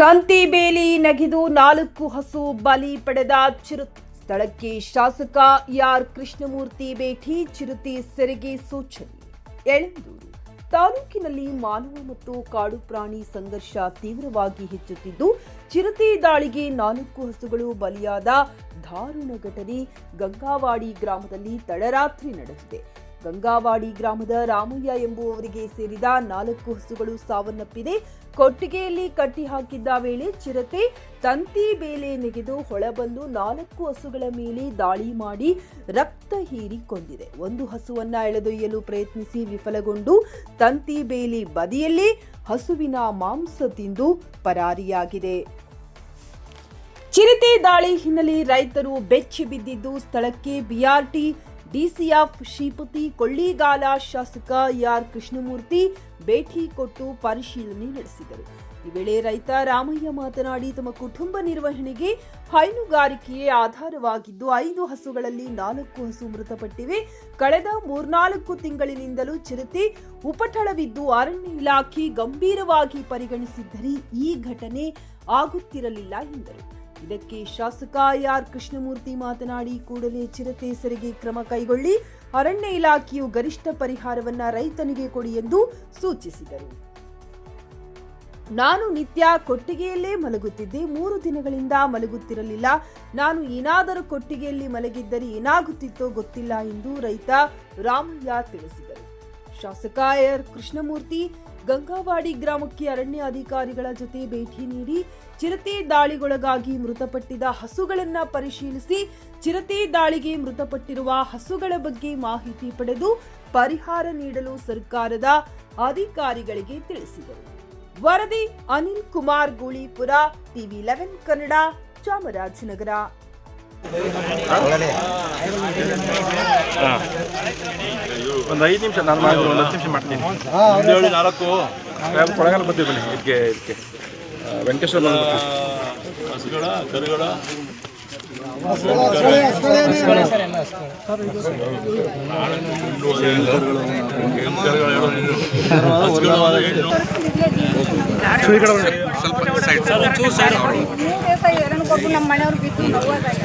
ತಂತಿ ಬೇಲಿ ನಗಿದು ನಾಲ್ಕು ಹಸು ಬಲಿ ಪಡೆದ ಚಿರುತೆ ಸ್ಥಳಕ್ಕೆ ಶಾಸಕ ಯಾರ್ ಕೃಷ್ಣಮೂರ್ತಿ ಭೇಟಿ, ಚಿರುತೆ ಸೆರೆಗೆ ಸೂಚನೆ. ಎಳೆಂದೂರು ತಾಲೂಕಿನಲ್ಲಿ ಮಾನವ ಮತ್ತು ಕಾಡು ಪ್ರಾಣಿ ಸಂಘರ್ಷ ತೀವ್ರವಾಗಿ ಹೆಚ್ಚುತ್ತಿದ್ದು, ಚಿರತೆ ದಾಳಿಗೆ ನಾಲ್ಕು ಹಸುಗಳು ಬಲಿಯಾದ ದಾರುಣ ಘಟನೆ ಗಂಗಾವಾಡಿ ಗ್ರಾಮದಲ್ಲಿ ತಡರಾತ್ರಿ ನಡೆದಿದೆ. ಗಂಗಾವಾಡಿ ಗ್ರಾಮದ ರಾಮಯ್ಯ ಎಂಬುವವರಿಗೆ ಸೇರಿದ ನಾಲ್ಕು ಹಸುಗಳು ಸಾವನ್ನಪ್ಪಿದೆ. ಕೊಟ್ಟಿಗೆಯಲ್ಲಿ ಕಟ್ಟಿ ಹಾಕಿದ್ದ ವೇಳೆ ಚಿರತೆ, ತಂತಿ ಬೇಲೆ ನೆಗೆದು ಹೊಳಬಂದು ನಾಲ್ಕು ಹಸುಗಳ ಮೇಲೆ ದಾಳಿ ಮಾಡಿ ರಕ್ತ ಹೀರಿಕೊಂಡಿದೆ. ಒಂದು ಹಸುವನ್ನ ಎಳೆದೊಯ್ಯಲು ಪ್ರಯತ್ನಿಸಿ ವಿಫಲಗೊಂಡು ತಂತಿ ಬೇಲಿ ಬದಿಯಲ್ಲಿ ಹಸುವಿನ ಮಾಂಸ ತಿಂದು ಪರಾರಿಯಾಗಿದೆ. ಚಿರತೆ ದಾಳಿ ಹಿನ್ನೆಲೆ ರೈತರು ಬೆಚ್ಚಿ ಬಿದ್ದಿದ್ದು ಸ್ಥಳಕ್ಕೆ ಬಿಆರ್ಟಿ ಡಿಸಿಎಫ್ ಶ್ರೀಪತಿ ಕೊಳ್ಳಿಗಾಲ ಶಾಸಕ ಆರ್ ಕೃಷ್ಣಮೂರ್ತಿ ಭೇಟಿ ಕೊಟ್ಟು ಪರಿಶೀಲನೆ ನಡೆಸಿದರು. ಈ ವೇಳೆ ರೈತ ರಾಮಯ್ಯ ಮಾತನಾಡಿ, ತಮ್ಮ ಕುಟುಂಬ ನಿರ್ವಹಣೆಗೆ ಹೈನುಗಾರಿಕೆಯೇ ಆಧಾರವಾಗಿದ್ದು, ಐದು ಹಸುಗಳಲ್ಲಿ ನಾಲ್ಕು ಹಸು ಮೃತಪಟ್ಟಿವೆ. ಕಳೆದ ಮೂರ್ನಾಲ್ಕು ತಿಂಗಳಿನಿಂದಲೂ ಚಿರತೆ, ಉಪಟಳವಿದ್ದು ಅರಣ್ಯ ಇಲಾಖೆ ಗಂಭೀರವಾಗಿ ಪರಿಗಣಿಸಿದ್ದರೆ ಈ ಘಟನೆ ಆಗುತ್ತಿರಲಿಲ್ಲ ಎಂದರು. ಇದಕ್ಕೆ ಶಾಸಕ ಆರ್ ಕೃಷ್ಣಮೂರ್ತಿ ಮಾತನಾಡಿ ಕೂಡಲೇ ಚಿರತೆ ಸೆರೆಗೆ ಕ್ರಮ ಕೈಗೊಳ್ಳಿ. ಅರಣ್ಯ ಇಲಾಖೆಯು ಗರಿಷ್ಠ ಪರಿಹಾರವನ್ನ ರೈತನಿಗೆ ಕೊಡಿ ಎಂದು ಸೂಚಿಸಿದರು. ನಾನು ನಿತ್ಯ ಕೊಟ್ಟಿಗೆಯಲ್ಲೇ ಮಲಗುತ್ತಿದ್ದೆ. ಮೂರು ದಿನಗಳಿಂದ ಮಲಗುತ್ತಿರಲಿಲ್ಲ. ನಾನು ಏನಾದರೂ ಕೊಟ್ಟಿಗೆಯಲ್ಲಿ ಮಲಗಿದ್ದರೆ ಏನಾಗುತ್ತಿತ್ತೋ ಗೊತ್ತಿಲ್ಲ ಎಂದು ರೈತ ರಾಮಯ್ಯ ತಿಳಿಸಿದರು. ಶಾಸಕ ಆರ್ ಕೃಷ್ಣಮೂರ್ತಿ, ಗಂಗಾವಾಡಿ ಗ್ರಾಮಕ್ಕೆ ಅರಣ್ಯ ಅಧಿಕಾರಿಗಳ ಜೊತೆ ಭೇಟಿ ನೀಡಿ ಚಿರತೆ ದಾಳಿಗೊಳಗಾಗಿ ಮೃತಪಟ್ಟಿದ ಹಸುಗಳನ್ನ ಪರಿಶೀಲಿಸಿ ಚಿರತೆ ದಾಳಿಗೆ ಮೃತಪಟ್ಟಿರುವ ಹಸುಗಳ ಬಗ್ಗೆ ಮಾಹಿತಿ ಪಡೆದು ಪರಿಹಾರ ನೀಡಲು ಸರ್ಕಾರದ ಅಧಿಕಾರಿಗಳಿಗೆ ತಿಳಿಸಿದರು. ವರದಿ ಅನಿಲ್ ಕುಮಾರ್ ಗೂಳಿಪುರ, ಟಿವಿ ಲೆವೆನ್ ಕನ್ನಡ, ಚಾಮರಾಜನಗರ. ಒಂದು ಐದು ನಿಮಿಷ ನಾನು ಮಾಡಿದ್ರು ಒಂದು ಹತ್ತು ನಿಮಿಷ ಮಾಡ್ತೀನಿ. ಒಂದು ಏಳು ನಾಲ್ಕು. ಕೊಳಗಾಲ ಬರ್ತೀವಿ ಬನ್ನಿ ಇದಕ್ಕೆ ಇದಕ್ಕೆ ವೆಂಕಟೇಶ್ವರ. ಹಸುಗಳ ಕರುಗಳ. ಎರಡನೇ ಕೊಟ್ಟು ನಮ್ಮ ಮನೆಯವ್ರು ಬಿದ್ದು ನೋವಾದಾಗ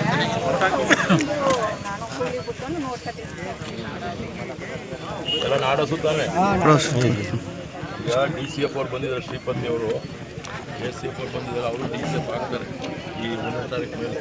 ನಾನು ಕೂಲಿ ಬಿಟ್ಟು ನೋಡ್ಕೊತೀನಿ ಎಲ್ಲ ನಾಡ ಸುತ್ತಾನೆ. ಈಗ ಡಿ ಸಿ ಎಫ್ ಅವ್ರು ಬಂದಿದ್ದಾರೆ ಶ್ರೀಪತಿ ಅವರು. ಎ ಸಿ ಎಫ್ ಅವ್ರು ಬಂದಿದ್ದಾರೆ ಅವರು ಡಿ ಸಿ ಎಫ್ ಆಗ್ತಾರೆ. ಈ ಒಂದನೇ ತಾರೀಕು ಮೇಲೆ.